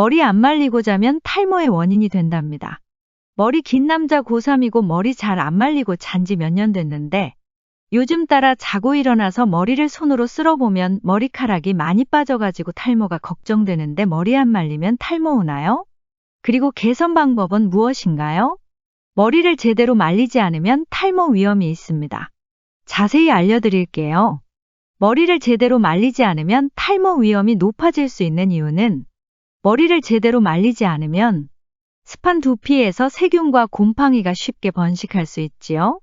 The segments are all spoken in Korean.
머리 안 말리고 자면 탈모의 원인이 된답니다. 머리 긴 남자 고3이고 머리 잘 안 말리고 잔 지 몇 년 됐는데 요즘 따라 자고 일어나서 머리를 손으로 쓸어보면 머리카락이 많이 빠져가지고 탈모가 걱정되는데 머리 안 말리면 탈모 오나요? 그리고 개선 방법은 무엇인가요? 머리를 제대로 말리지 않으면 탈모 위험이 있습니다. 자세히 알려드릴게요. 머리를 제대로 말리지 않으면 탈모 위험이 높아질 수 있는 이유는 머리를 제대로 말리지 않으면 습한 두피에서 세균과 곰팡이가 쉽게 번식할 수 있지요.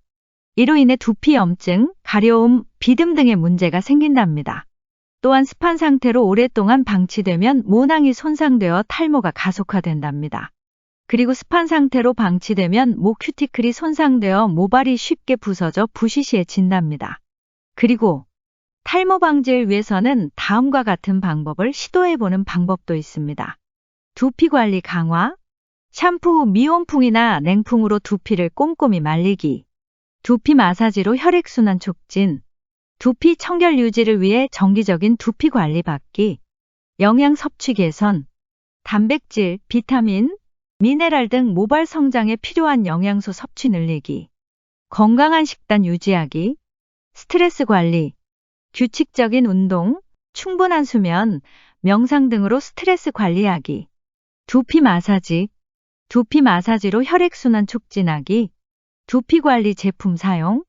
이로 인해 두피 염증, 가려움, 비듬 등의 문제가 생긴답니다. 또한 습한 상태로 오랫동안 방치되면 모낭이 손상되어 탈모가 가속화된답니다. 그리고 습한 상태로 방치되면 목 큐티클이 손상되어 모발이 쉽게 부서져 부시시해진답니다. 그리고 탈모 방지를 위해서는 다음과 같은 방법을 시도해보는 방법도 있습니다. 두피 관리 강화, 샴푸 후 미온풍이나 냉풍으로 두피를 꼼꼼히 말리기, 두피 마사지로 혈액순환 촉진, 두피 청결 유지를 위해 정기적인 두피 관리 받기, 영양 섭취 개선, 단백질, 비타민, 미네랄 등 모발 성장에 필요한 영양소 섭취 늘리기, 건강한 식단 유지하기, 스트레스 관리, 규칙적인 운동, 충분한 수면, 명상 등으로 스트레스 관리하기, 두피 마사지, 두피 마사지로 혈액순환 촉진하기, 두피 관리 제품 사용,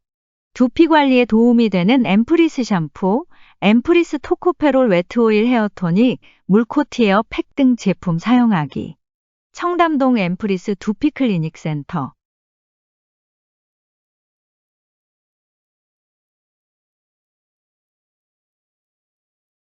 두피 관리에 도움이 되는 엠프리스 샴푸, 엠프리스 토코페롤 웨트오일 헤어토닉, 물코티에어 팩 등 제품 사용하기. 청담동 엠프리스 두피 클리닉 센터